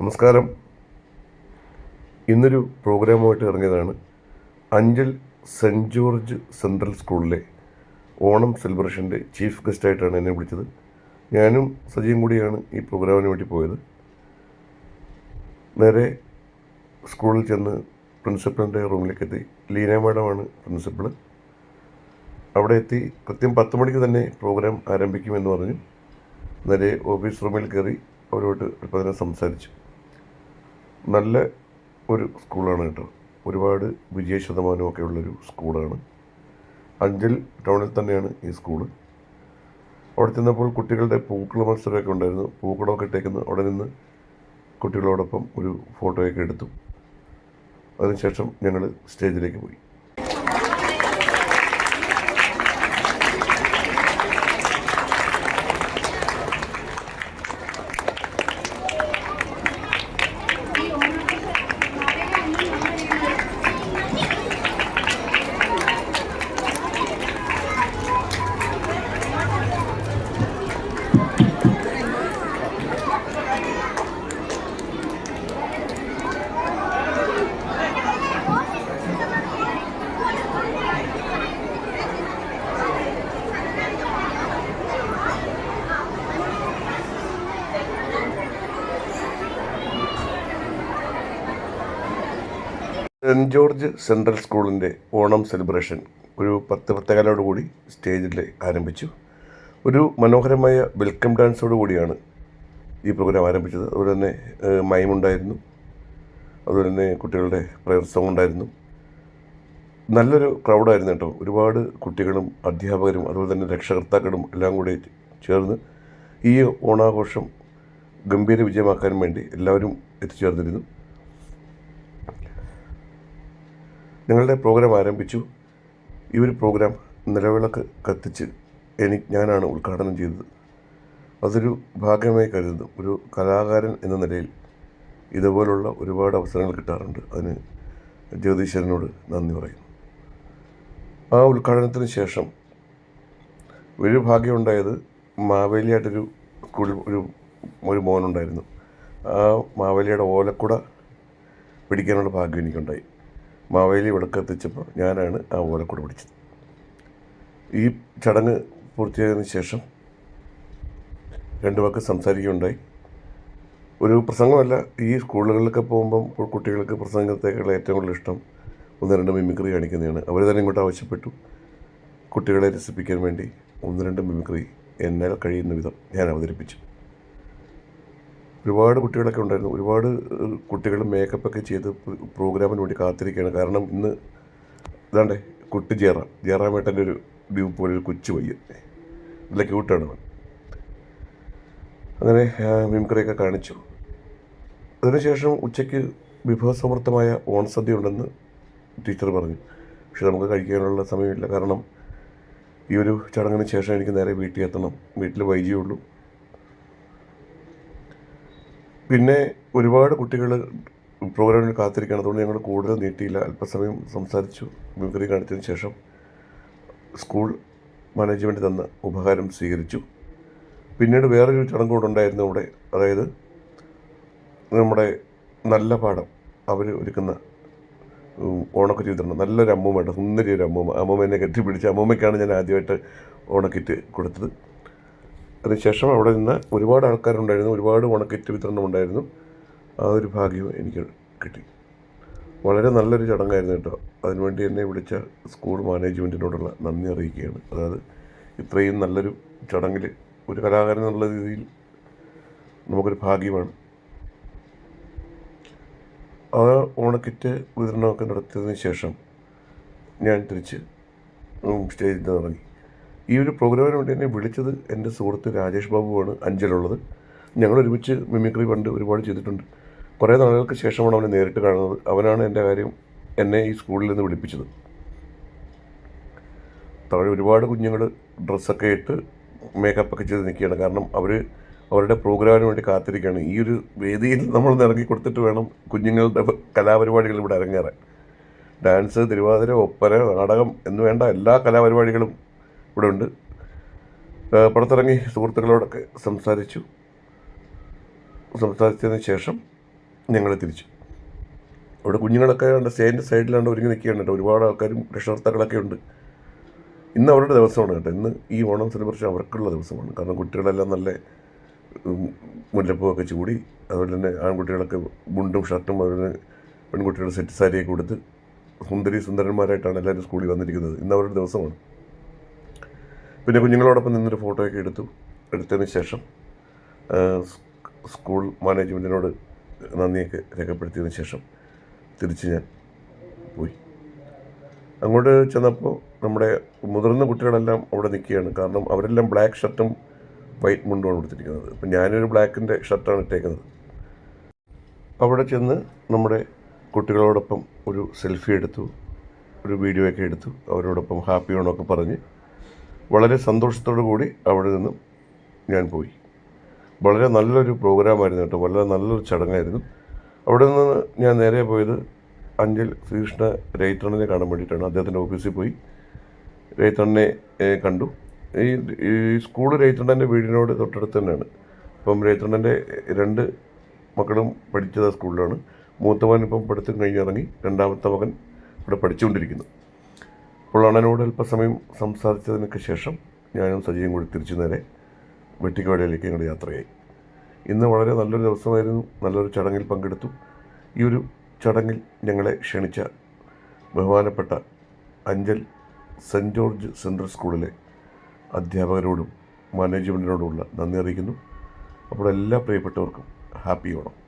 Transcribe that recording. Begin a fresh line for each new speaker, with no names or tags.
നമസ്കാരം. ഇന്നൊരു പ്രോഗ്രാമുമായിട്ട് ഇറങ്ങിയതാണ് അഞ്ചൽ സെന്റ് ജോർജ് സെൻട്രൽ സ്കൂളിലെ ഓണം സെലിബ്രേഷന്റെ ചീഫ് ഗസ്റ്റായിട്ടാണ് എന്നെ വിളിച്ചത്. ഞാനും സജീവം കൂടിയാണ് ഈ പ്രോഗ്രാമിന് വേണ്ടി പോയത്. നേരെ സ്കൂളിൽ ചെന്ന് പ്രിൻസിപ്പലിന്റെ റൂമിലേക്ക് എത്തി ലീന മാഡമാണ് പ്രിൻസിപ്പൾ. അവിടെ എത്തി. കൃത്യം പത്ത് മണിക്ക് തന്നെ പ്രോഗ്രാം ആരംഭിക്കുമെന്ന് പറഞ്ഞു. നേരെ ഓഫീസ് റൂമിൽ കയറി അവരോട് അല്പം തന്നെ സംസാരിച്ചു. നല്ല ഒരു സ്കൂളാണ് കേട്ടോ. ഒരുപാട് വിജയ ശതമാനമൊക്കെ ഉള്ളൊരു സ്കൂളാണ്. അഞ്ചൽ ടൗണിൽ തന്നെയാണ് ഈ സ്കൂൾ. അവിടെ ചെന്നപ്പോൾ കുട്ടികളുടെ പൂക്കള മത്സരമൊക്കെ ഉണ്ടായിരുന്നു. പൂക്കളമൊക്കെ ഇട്ടേക്കുന്ന അവിടെ നിന്ന് കുട്ടികളോടൊപ്പം ഒരു ഫോട്ടോയൊക്കെ എടുത്തു. അതിനുശേഷം ഞങ്ങൾ സ്റ്റേജിലേക്ക് പോയി. സെന്റ് ജോർജ് സെൻട്രൽ സ്കൂളിന്റെ ഓണം സെലിബ്രേഷൻ ഒരു പത്ത് പത്തേകാലോട് കൂടി സ്റ്റേജിൽ ആരംഭിച്ചു. ഒരു മനോഹരമായ വെൽക്കം ഡാൻസോട് കൂടിയാണ് ഈ പ്രോഗ്രാം ആരംഭിച്ചത്. അതുപോലെ തന്നെ മൈമുണ്ടായിരുന്നു അതുപോലെ തന്നെ കുട്ടികളുടെ പ്രയർ ഉണ്ടായിരുന്നു നല്ലൊരു ക്രൗഡായിരുന്നു കേട്ടോ. ഒരുപാട് കുട്ടികളും അധ്യാപകരും അതുപോലെ തന്നെ രക്ഷകർത്താക്കളും എല്ലാം കൂടി ചേർന്ന് ഈ ഓണാഘോഷം ഗംഭീര വിജയമാക്കാൻ വേണ്ടി എല്ലാവരും എത്തിച്ചേർന്നിരുന്നു. ഞങ്ങളുടെ പ്രോഗ്രാം ആരംഭിച്ചു. ഈ ഒരു പ്രോഗ്രാം നിലവിളക്ക് കത്തിച്ച് എനിക്ക് ഞാനാണ് ഉദ്ഘാടനം ചെയ്തത്. അതൊരു ഭാഗ്യമായി കരുതുന്നു. ഒരു കലാകാരൻ എന്ന നിലയിൽ ഇതുപോലുള്ള ഒരുപാട് അവസരങ്ങൾ കിട്ടാറുണ്ട്. അതിന് ജ്യോതിഷരനോട് നന്ദി പറയുന്നു. ആ ഉദ്ഘാടനത്തിന് ശേഷം ഒരു ഭാഗ്യമുണ്ടായത് മാവേലിയായിട്ടൊരു സ്കൂളിൽ ഒരു ഒരു മോനുണ്ടായിരുന്നു. ആ മാവേലിയുടെ ഓലക്കുട പിടിക്കാനുള്ള ഭാഗ്യം എനിക്കുണ്ടായി. മാവേലി വിളക്കെത്തിച്ചപ്പോൾ ഞാനാണ് ആ ഓലക്കുട പിടിച്ചത്. ഈ ചടങ്ങ് പൂർത്തിയായതിനു ശേഷം രണ്ട് വാക്ക് സംസാരിക്കുകയുണ്ടായി. ഒരു പ്രസംഗമല്ല ഈ സ്കൂളുകളിലൊക്കെ പോകുമ്പം കുട്ടികൾക്ക് പ്രസംഗത്തേക്കുള്ള ഏറ്റവും കൂടുതൽ ഇഷ്ടം ഒന്ന് രണ്ട് മിമിക്രി കാണിക്കുന്നതാണ്. അവർ തന്നെ ഇങ്ങോട്ട് ആവശ്യപ്പെട്ടു. കുട്ടികളെ രസിപ്പിക്കാൻ വേണ്ടി ഒന്ന് രണ്ട് മിമിക്രി എന്നാൽ കഴിയുന്ന വിധം ഞാൻ അവതരിപ്പിച്ചു. ഒരുപാട് കുട്ടികളൊക്കെ ഉണ്ടായിരുന്നു. ഒരുപാട് കുട്ടികൾ മേക്കപ്പൊക്കെ ചെയ്ത് പ്ര- പ്രോഗ്രാമിന് വേണ്ടി കാത്തിരിക്കുകയാണ്. കാരണം ഇന്ന് ഇതാണ്ടേ കുട്ടി ജയറാം. ജയറാമേട്ടന്റെ ഒരു ഡ്യൂ പോലെ ഒരു കൊച്ചു പയ്യൻ. നല്ല ക്യൂട്ടാണ് അവൻ. അങ്ങനെ ആ, കാണിച്ചു. അതിനുശേഷം ഉച്ചയ്ക്ക് വിഭവസമൃദ്ധമായ ഓണസദ്യ ഉണ്ടെന്ന് ടീച്ചർ പറഞ്ഞു. പക്ഷെ നമുക്ക് കഴിക്കാനുള്ള സമയമില്ല. കാരണം ഈ ഒരു ചടങ്ങിന് ശേഷം എനിക്ക് നേരെ വീട്ടിൽ എത്തണം വീട്ടിൽ വൈകിയുള്ളൂ പിന്നെ ഒരുപാട് കുട്ടികൾ പ്രോഗ്രാമിൽ കാത്തിരിക്കുകയാണ്. അതുകൊണ്ട് ഞങ്ങൾ കൂടുതൽ നീട്ടിയില്ല. അല്പസമയം സംസാരിച്ചു. മിമിക്രി കാണിച്ചതിന് ശേഷം സ്കൂൾ മാനേജ്മെന്റ് തന്ന ഉപഹാരം സ്വീകരിച്ചു. പിന്നീട് വേറൊരു ചടങ്ങ് കൂടെ ഉണ്ടായിരുന്നു ഇവിടെ അതായത് നമ്മുടെ നല്ല പാഠം അവർ ഒരുക്കുന്ന ഓണക്കിറ്റ് വിതരണം. നല്ലൊരു അമ്മൂമ്മയുണ്ട്. സുന്ദരി ഒരു അമ്മൂമ്മ. അമ്മൂമ്മ എന്നെ കെട്ടിപ്പിടിച്ച് അമ്മൂമ്മയ്ക്കാണ് ഞാൻ ആദ്യമായിട്ട് ഓണക്കിറ്റ് കൊടുത്തത്. അതിനുശേഷം അവിടെ നിന്ന് ഒരുപാട് ആൾക്കാരുണ്ടായിരുന്നു ഒരുപാട് ഓണക്കിറ്റ് വിതരണം ഉണ്ടായിരുന്നു. ആ ഒരു ഭാഗ്യം എനിക്ക് കിട്ടി. വളരെ നല്ലൊരു ചടങ്ങായിരുന്നു കേട്ടോ. അതിനുവേണ്ടി എന്നെ വിളിച്ച സ്കൂൾ മാനേജ്മെന്റിനോടുള്ള നന്ദി അറിയിക്കുകയാണ്. അതായത് ഇത്രയും നല്ലൊരു ചടങ്ങിൽ ഒരു കലാകാരൻ എന്നുള്ള രീതിയിൽ നമുക്കൊരു ഭാഗ്യമാണ്. ആ ഓണക്കിറ്റ് വിതരണമൊക്കെ നടത്തിയതിന് ശേഷം ഞാൻ തിരിച്ച് സ്റ്റേജിൽ നിന്ന് ഇറങ്ങി. ഈ ഒരു പ്രോഗ്രാമിന് വേണ്ടി എന്നെ വിളിച്ചത് എന്റെ സുഹൃത്ത് രാജേഷ് ബാബുവാണ് അഞ്ചലുള്ളത് ഞങ്ങൾ ഒരുമിച്ച് മിമിക്രി പണ്ട് ഒരുപാട് ചെയ്തിട്ടുണ്ട്. കുറേ നാളുകൾക്ക് ശേഷമാണ് അവനെ നേരിട്ട് കാണുന്നത്. അവനാണ് എന്റെ കാര്യം എന്നെ ഈ സ്കൂളിൽ നിന്ന് വിളിപ്പിച്ചത്. താഴെ ഒരുപാട് കുഞ്ഞുങ്ങൾ ഡ്രസ്സൊക്കെ ഇട്ട് മേക്കപ്പ് ഒക്കെ ചെയ്ത് നിൽക്കുകയാണ്. കാരണം അവർ അവരുടെ പ്രോഗ്രാമിന് വേണ്ടി കാത്തിരിക്കുകയാണ്. ഈ ഒരു വേദിയിൽ നമ്മൾ ഇറങ്ങി കൊടുത്തിട്ട് വേണം കുഞ്ഞുങ്ങളുടെ കലാപരിപാടികൾ ഇവിടെ ഇറങ്ങേറാൻ ഡാൻസ് തിരുവാതിര ഒപ്പന നാടകം എന്ന് വേണ്ട എല്ലാ കലാപരിപാടികളും ഇവിടെ ഉണ്ട് പുറത്തിറങ്ങി സുഹൃത്തുക്കളോടൊക്കെ സംസാരിച്ചു. സംസാരിച്ചതിന് ശേഷം ഞങ്ങൾ തിരിച്ചു. അവിടെ കുഞ്ഞുങ്ങളൊക്കെ ഉണ്ട് സ്റ്റേന്റെ സൈഡിലാണ്ട് ഒരുങ്ങി നിൽക്കുകയാണ് കേട്ടോ. ഒരുപാട് ആൾക്കാരും രക്ഷകർത്താക്കളൊക്കെ ഉണ്ട്. ഇന്ന് അവരുടെ ദിവസമാണ് കേട്ടോ. ഇന്ന് ഈ ഓണം സെലിബ്രേഷൻ അവർക്കുള്ള ദിവസമാണ്. കാരണം കുട്ടികളെല്ലാം നല്ല മുല്ലപ്പൂവൊക്കെ ചൂടി. അതുപോലെ തന്നെ ആൺകുട്ടികളൊക്കെ മുണ്ടും ഷർട്ടും അതുപോലെ പെൺകുട്ടികളുടെ സെറ്റ് സാരിയൊക്കെ കൊടുത്ത് സുന്ദരി സുന്ദരന്മാരായിട്ടാണ് എല്ലാവരും സ്കൂളിൽ വന്നിരിക്കുന്നത്. ഇന്ന് അവരുടെ ദിവസമാണ്. പിന്നെ കുഞ്ഞുങ്ങളോടൊപ്പം നിന്നൊരു ഫോട്ടോയൊക്കെ എടുത്തു എടുത്തതിന് ശേഷം സ്കൂൾ മാനേജ്മെന്റിനോട് നന്ദിയൊക്കെ രേഖപ്പെടുത്തിയതിന് ശേഷം തിരിച്ച് ഞാൻ പോയി. അങ്ങോട്ട് ചെന്നപ്പോൾ നമ്മുടെ മുതിർന്ന കുട്ടികളെല്ലാം അവിടെ നിൽക്കുകയാണ്. കാരണം അവരെല്ലാം ബ്ലാക്ക് ഷർട്ടും വൈറ്റ് മുണ്ടുമാണ് കൊടുത്തിരിക്കുന്നത് അപ്പം ഞാനൊരു ബ്ലാക്കിന്റെ ഷർട്ടാണ് ഇട്ടേക്കുന്നത്. അവിടെ ചെന്ന് നമ്മുടെ കുട്ടികളോടൊപ്പം ഒരു സെൽഫി എടുത്തു ഒരു വീഡിയോ ഒക്കെ എടുത്തു. അവരോടൊപ്പം ഹാപ്പി ഒക്കെ പറഞ്ഞ് വളരെ സന്തോഷത്തോടു കൂടി അവിടെ നിന്നും ഞാൻ പോയി. വളരെ നല്ലൊരു പ്രോഗ്രാമായിരുന്നു കേട്ടോ. വളരെ നല്ലൊരു ചടങ്ങായിരുന്നു. അവിടെ നിന്ന് ഞാൻ നേരെ പോയത് അഞ്ചൽ ശ്രീകൃഷ്ണ രൈത്തണ്ണനെ കാണാൻ വേണ്ടിയിട്ടാണ്. അദ്ദേഹത്തിന്റെ ഓഫീസിൽ പോയി. രൈത്തണ്ണനെ കണ്ടു. ഈ ഈ സ്കൂൾ രൈത്തണ്ണന്റെ വീടിനോട് തൊട്ടടുത്ത് തന്നെയാണ്. അപ്പം രൈത്തണ്ണന്റെ രണ്ട് മക്കളും പഠിച്ചത് സ്കൂളിലാണ്. മൂത്തവൻ ഇപ്പം പഠിത്തം കഴിഞ്ഞിറങ്ങി രണ്ടാമത്തെ മകൻ ഇവിടെ പഠിച്ചുകൊണ്ടിരിക്കുന്നു. അണ്ണനോട് അല്പസമയം സംസാരിച്ചതിനൊക്കെ ശേഷം ഞാനും സജീവം കൂടി തിരിച്ചു നേരെ വെട്ടിക്കോടയിലേക്ക് ഞങ്ങളുടെ യാത്രയായി. ഇന്ന് വളരെ നല്ലൊരു ദിവസമായിരുന്നു. നല്ലൊരു ചടങ്ങിൽ പങ്കെടുത്തു. ഈ ഒരു ചടങ്ങിൽ ഞങ്ങളെ ക്ഷണിച്ച ബഹുമാനപ്പെട്ട അഞ്ചൽ സെന്റ് ജോർജ് സെൻട്രൽ സ്കൂളിലെ അധ്യാപകരോടും മാനേജ്മെന്റിനോടുമുള്ള നന്ദി അറിയിക്കുന്നു. അപ്പോൾ എല്ലാ പ്രിയപ്പെട്ടവർക്കും ഹാപ്പി ഓണം.